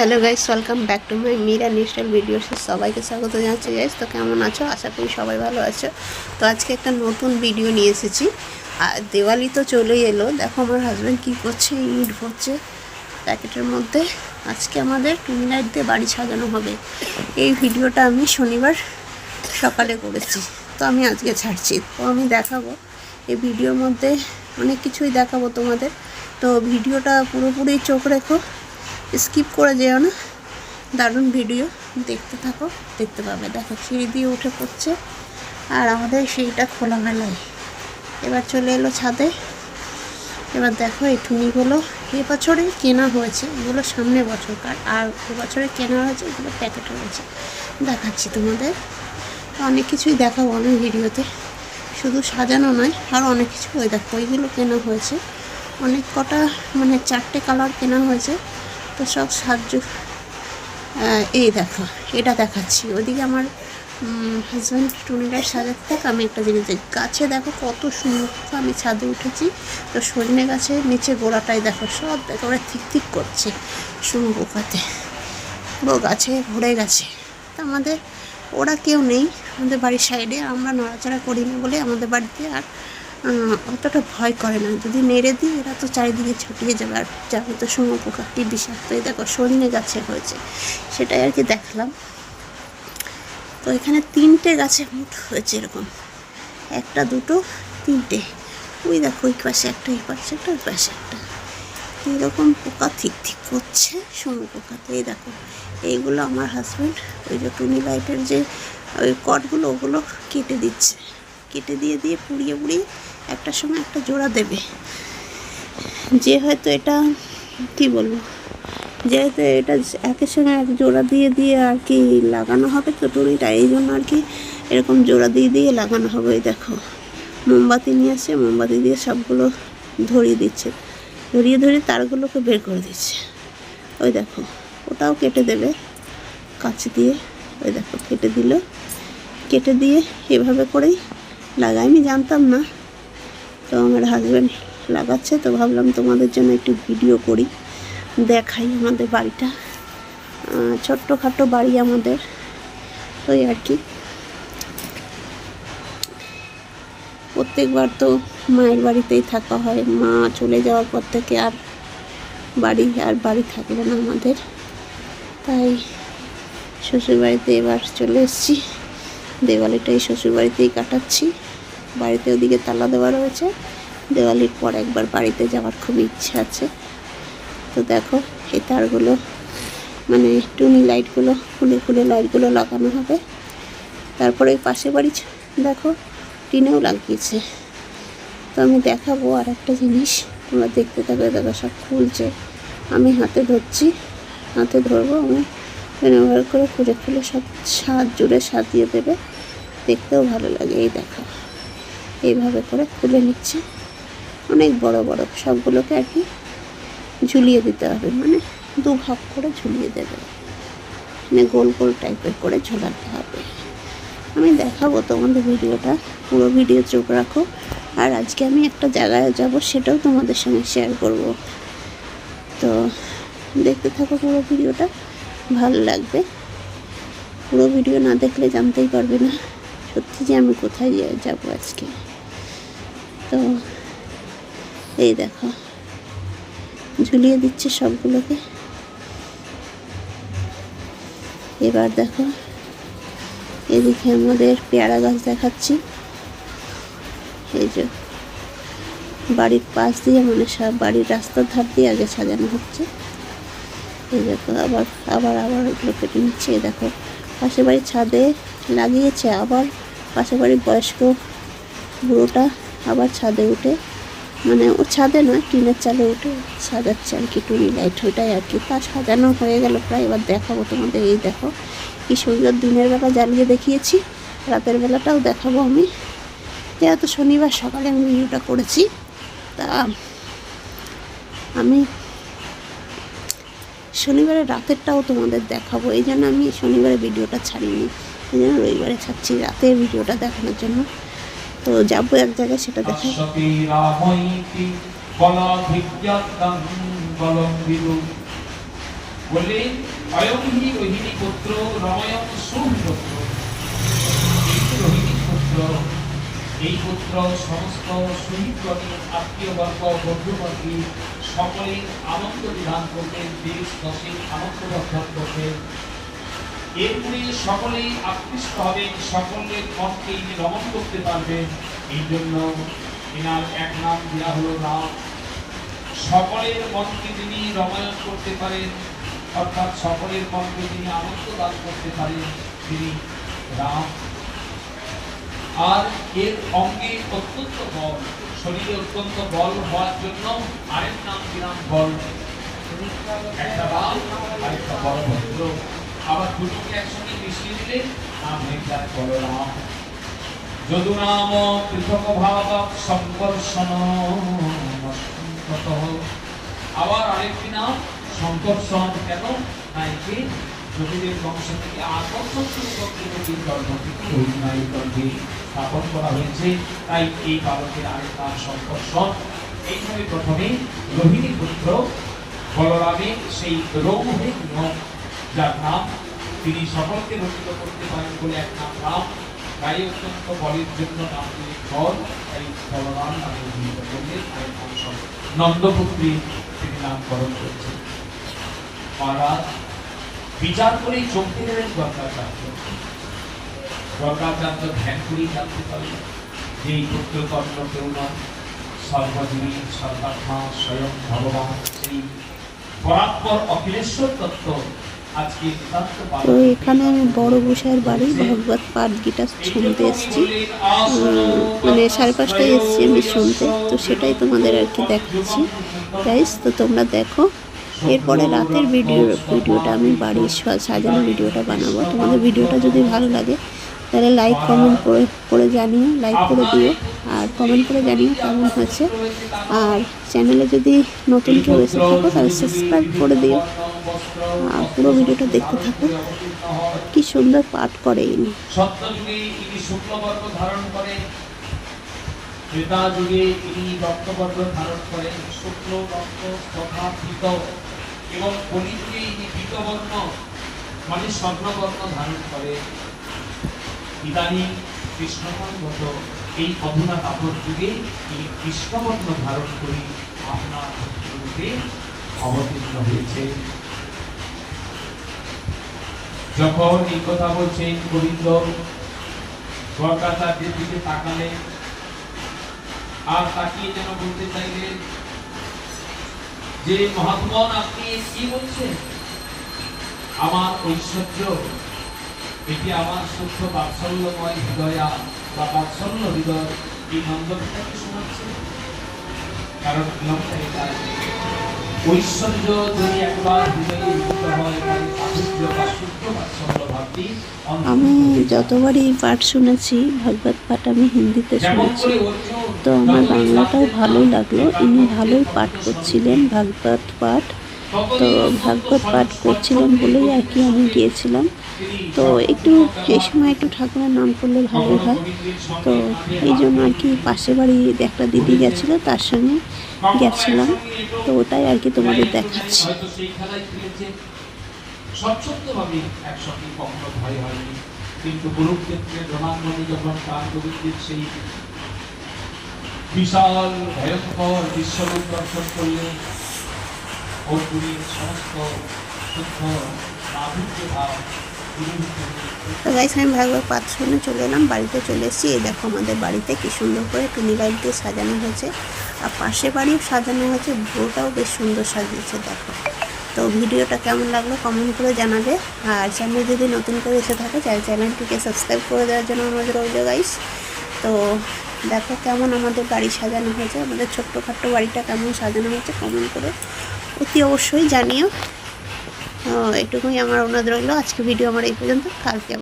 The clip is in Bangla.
Hello guys welcome back to my Mira new style ভিডিওসে সবাইকে স্বাগত জানাচ্ছি গাইস তো কেমন আছো? আশা করি সবাই ভালো আছো। তো আজকে একটা নতুন ভিডিও নিয়ে এসেছি। আর দেওয়ালি তো চলেই এলো। দেখো আমার হাজব্যান্ড কী করছে, ইট ভরছে প্যাকেটের মধ্যে। আজকে আমাদের টুনি লাইট দিয়ে বাড়ি সাজানো হবে। এই ভিডিওটা আমি শনিবার সকালে করেছি। তো আমি আজকে ছাড়ছি। তো আমি দেখাবো। এই ভিডিওর মধ্যে অনেক কিছুই দেখাবো তোমাদের। তো ভিডিওটা পুরোপুরি চোখ রেখো। স্কিপ করে যেও না। দারুণ ভিডিও, দেখতে থাকো, দেখতে পাবে। দেখো, সিঁড়ি দিয়ে উঠে পড়ছে। আর আমাদের সিঁড়িটা খোলামেলায়। এবার চলে এলো ছাদে। এবার দেখো, এই ঠুনিগুলো এ বছরে কেনা হয়েছে। এগুলো সামনে বছরকার। আর এবছরে কেনা হয়েছে, এগুলো প্যাকেটে রয়েছে। দেখাচ্ছি তোমাদের। অনেক কিছুই দেখাবো আমি ভিডিওতে। শুধু সাজানো নয়, আর অনেক কিছু ওই দেখো, ওইগুলো কেনা হয়েছে। অনেক কটা মানে চারটে কালার কেনা হয়েছে। তো সব সাহায্য এই দেখো, এটা দেখাচ্ছি। ওদিকে আমার হাজব্যান্ড টুনিটার সাজাতে থাক, আমি একটা জিনিস দেখি। গাছে দেখো কত সুন্দর আমি ছাদে উঠেছি, তো সজনে গাছের নিচে গোড়াটাই দেখো, সব একেবারে থিক থিক করছে শুনো পোকাতে পুরো গাছে ভরে গেছে। তা আমাদের, ওরা কেউ নেই, আমাদের বাড়ির সাইডে, আমরা নড়াচড়া করি না বলে আমাদের বাড়িতে আর অতটা ভয় করে না। যদি নেড়ে দিই, এরা তো চারিদিকে ছটিয়ে যাবে। আর যাবে তো শুনো পোকাটি বিষাক্ত, এই দেখো সজনে গাছে হয়েছে। সেটাই আর কি দেখলাম। তো এখানে তিনটে গাছে মুঠ হয়েছে এরকম। একটা দুটো, তিনটে। ওই দেখো, ওই পাশে একটা, এই পাশে একটা, ওই পাশে একটা। এরকম পোকা ঠিক ঠিক করছে শুনো পোকাতে এই দেখো, এইগুলো আমার হাজব্যান্ড ওই যে টুনি লাইটের যে, ওই কটগুলো ওগুলো কেটে দিচ্ছে। কেটে দিয়ে দিয়ে পুড়িয়ে পুড়িয়ে একটা সময় একটা জোড়া দেবে। যে হয়তো এটা, কি বলব যেহেতু এটা একের সঙ্গে এক জোড়া দিয়ে দিয়ে আর কি লাগানো হবে তো টুনিটা, এই জন্য আর কি এরকম জোড়া দিয়ে দিয়ে লাগানো হবে দেখো। মোমবাতি নিয়ে আসছে, মোমবাতি দিয়ে সবগুলো ধরিয়ে দিচ্ছে। ধরিয়ে ধরিয়ে তারগুলোকে বের করে দিচ্ছে। ওই দেখো, ওটাও কেটে দেবে। কাছ দিয়ে, ওই দেখো, কেটে দিল। কেটে দিয়ে এভাবে করেই লাগাই আমি জানতাম না। তো আমার হাজব্যান্ড লাগাচ্ছে, তো ভাবলাম তোমাদের জন্য একটু ভিডিও করি, দেখাই আমাদের বাড়িটা। ছোট্টখাটো বাড়ি আমাদের তো আর কি। প্রত্যেকবার তো মায়ের বাড়িতেই থাকা হয়, মা চলে যাওয়ার পর থেকে আর বাড়ি আর বাড়ি থাকল না আমাদের। তাই শ্বশুরবাড়িতে এবার চলে এসেছি, দেওয়ালিটাই শ্বশুরবাড়িতেই কাটাচ্ছি। বাড়িতে ওদিকে তালা দেওয়া রয়েছে। দেওয়ালির পর একবার বাড়িতে যাওয়ার খুব ইচ্ছা আছে। তো দেখো, এই তারগুলো মানে টুনি লাইটগুলো খুলে খুলে লাইটগুলো লাগানো হবে। তারপরে এই পাশে বাড়ি দেখো, টিনেও লাগিয়েছে। তো আমি দেখাবো আর একটা জিনিস। তোমরা দেখতে থাকবে দেখো সব খুলছে। আমি হাতে ধরছি, হাতে ধরবো, আমি ব্যবহার করে খুলে খুলে সব সাজ জুড়ে সাজিয়ে দেবে। দেখতেও ভালো লাগে, এই দেখো। এইভাবে করে খুলে নিচ্ছে। অনেক বড় বড় সবগুলোকে আর কি ঝুলিয়ে দিতে হবে। মানে দু ভাগ করে ঝুলিয়ে দেবে। মানে গোল গোল টাইপের করে ঝোলাতে হবে। আমি দেখাবো তোমাদের ভিডিওটা। পুরো ভিডিও চোখ রাখো। আর আজকে আমি একটা জায়গায় যাব, সেটাও তোমাদের সঙ্গে শেয়ার করব। তো দেখতে থাকো পুরো ভিডিওটা। ভালো লাগবে। পুরো ভিডিও না দেখলে জানতেই পারবে না সত্যি যে আমি কোথায় যাব আজকে। তো এই দেখো, ঝুলিয়ে দিচ্ছে সবগুলোকে। এবার দেখো, এদিকে আমাদের পেয়ারা গাছ দেখাচ্ছি। এই যে বাড়ির পাশ দিয়ে মানে সব বাড়ির রাস্তার ধার দিয়ে আগে সাজানো হচ্ছে। এই দেখো, আবার আবার আবার ওগুলো কেটে নিচ্ছে। দেখো, পাশের বাড়ির ছাদে লাগিয়েছে আবার, পাশের বাড়ির বয়স্ক বুড়োটা। আবার ছাদে উঠে মানে ও ছাদে নয়, টিনের চালে উঠে সাজাচ্ছে আর কি টুনি লাইট, ওইটাই আর কি। তা সাজানো হয়ে গেল প্রায়, এবার দেখাবো তোমাদের, এই দেখো কি সুন্দর দিনের বেলা জ্বালিয়ে দেখিয়েছি, রাতের বেলাটাও দেখাবো আমি। যেহেতু শনিবার সকালে আমি ভিডিওটা করেছি, তা আমি শনিবারের রাতেরটাও তোমাদের দেখাবো, এই জন্য আমি শনিবারে ভিডিওটা ছাড়িনি, এই জন্য রবিবারে ছাড়ছি রাতের ভিডিওটা দেখানোর জন্য। তো যাব এক জায়গায়, সেটা দেখাই বললেন অয়মহি রোহিণী পুত্র রময়ম সোহি পুত্র। রোহিণী পুত্র। এই পুত্র সমস্ত শহীদগণের আত্মীয় বন্ধুবর্গী সকলে আনন্দ বিধান করতেন দেশ দশে আনন্দ বর্ধন করতেন এরপরে সকলেই আকৃষ্ট হবে সকলের মনকে ইনি রমণ করতে পারবেন। এই জন্য এনার এক নাম দেওয়া হলো রাম। সকলের মনকে তিনি রমায়ণ করতে পারেন, অর্থাৎ সকলের মনকে তিনি আনন্দ দান করতে পারেন তিনি রাম। আর এর অঙ্গে অত্যন্ত বল, শরীরে অত্যন্ত বল হওয়ার জন্য আরেক নাম দিলাম বল। একটা রাম আর একটা বলভদ্র। আবার দুটোকে একসঙ্গে মিশিয়ে দিলে নাম হয়ে বলরাম। যদু নাম পৃথক ভাব সংকর্ষণ আবার আরেকটি নাম সংকর্ষণ, কেন? না একে যোগীদের বংশ থেকে আকর্ষণ শুরু গর্ভ থেকে রোহিণাই গর্ভে স্থাপন করা হয়েছে। তাই এই বালকের আরেক নাম সংকর্ষণ। এইভাবে প্রথমে রোহিণী পুত্র বলরামের সেই রৌহিক যার নাম তিনি সকলকে রচিত করতে পারেন বলে এক নাম রাম। গায়ে অত্যন্ত বলের জন্য নাম তিনি বল তাই বলরাম নামে অভিহিত করলেন নাম সব নন্দপুত্রী তিনি নামকরণ করছেন। মহারাজ, বিচার করেই চমকে গেলেন গঙ্গাচার্য। গঙ্গাচার্য ধ্যান করেই জানতে পারলেন যে এই পুত্রকর্ণ কেউ নয়। সর্বজীবী সর্বাত্মা স্বয়ং ভগবান সেই পরাৎপর অখিলেশ্বর তত্ত্ব। তো এখানে আমি বড় গোসাইয়ের বাড়ি, ভগবত পাঠ গীতা শুনতে এসেছি। মানে সাড়ে পাঁচটায় এসেছি আমি শুনতে, তো সেটাই তোমাদের আর কি দেখাচ্ছি। গাইস তো তোমরা দেখো, এরপরে রাতের ভিডিও ভিডিওটা আমি বাড়ির সাজানো ভিডিওটা বানাবো। তোমাদের ভিডিওটা যদি ভালো লাগে, তাহলে লাইক কমেন্ট করে করে জানিও লাইক করে দিও, আর কমেন্ট করে জানিও কেমন হয়েছে। আর চ্যানেলে যদি নতুন কেউ এসে থাকো, তাহলে সাবস্ক্রাইব করে দিও। পুরো ভিডিওটা দেখতে থাকো কি সুন্দর পাঠ করে ইনি। ধারণ পীতবর্ণ মানে এই যুগে এই কৃষ্ণবর্ণ ধারণ করি আপনার অবতীর্ণ হয়েছে যখন এই কথা বলছেন গোবিন্দ গঙ্গাচার্যের দিকে তাকালেন। আর তাকিয়ে যেন বলতে চাইলেন, যে মহাত্মন আপনি কি বলছেন? আমার ঐশ্বর্য, এটি আমার শুদ্ধ বাৎসল্যময় হৃদয়া বা বাৎসল্য হৃদয় এই নন্দনটাকে শোনাচ্ছে। কারণ নিয়মটা এটাই ঐশ্বর্য যদি একবার হৃদয়ে উদিত হয় তাহলে মাধুর্য বা শুদ্ধ বাৎসল্য ভাবটি আমি যতবারই পাঠ শুনেছি ভাগবত পাঠ আমি হিন্দিতে শুনেছি তো আমার বাংলাটাও ভালোই লাগল। ইনি ভালোই পাঠ করছিলেন ভাগবত পাঠ। তো ভাগবত পাঠ করছিলেন বলেই আর কি আমি গিয়েছিলাম। তো একটু এই সময় একটু ঠাকুরের নাম করলে ভালো হয়। তো এই জন্য আর কি পাশে বাড়ি একটা দিদি গেছিল তার সঙ্গে গেছিলাম তো ওটাই আর কি তোমাদের দেখাচ্ছি। হয়তো সেই খেলায় খেলেছে স্বচ্ছন্দভাবে একসঙ্গে কখনো ভয় হয়নি কিন্তু কুরুক্ষেত্রে রণাঙ্গনে যখন প্রাণ গোবিন্দের সেই বিশাল ভয়ঙ্কর বিশ্বরূপ দর্শন করলেন অর্জুনের সমস্ত শুদ্ধ মাধুর্য ভাব তো গাইস আমি ভাগবত শুনে চলে এলাম বাড়িতে চলে এসেছি। এই দেখো আমাদের বাড়িতে কি সুন্দর করে টুনি লাইট দিয়ে সাজানো হয়েছে। আর পাশে বাড়িও সাজানো হয়েছে বউটাও বেশ সুন্দর সাজিয়েছে, দেখো। তো ভিডিওটা কেমন লাগল কমেন্ট করে জানাবে। আর চ্যানেল যদি নতুন করে এসে থাকে চাই চ্যানেলটিকে সাবস্ক্রাইব করে দেওয়ার জন্য আমাদের রইল গাইস তো দেখো কেমন আমাদের বাড়ি সাজানো হয়েছে, আমাদের ছোট্টখাট্ট বাড়িটা কেমন সাজানো হয়েছে কমেন্ট করে অতি অবশ্যই জানিও। তো এটুকুই আমার অনুরোধ রইল আজকে ভিডিও আমার এই পর্যন্ত, কালকে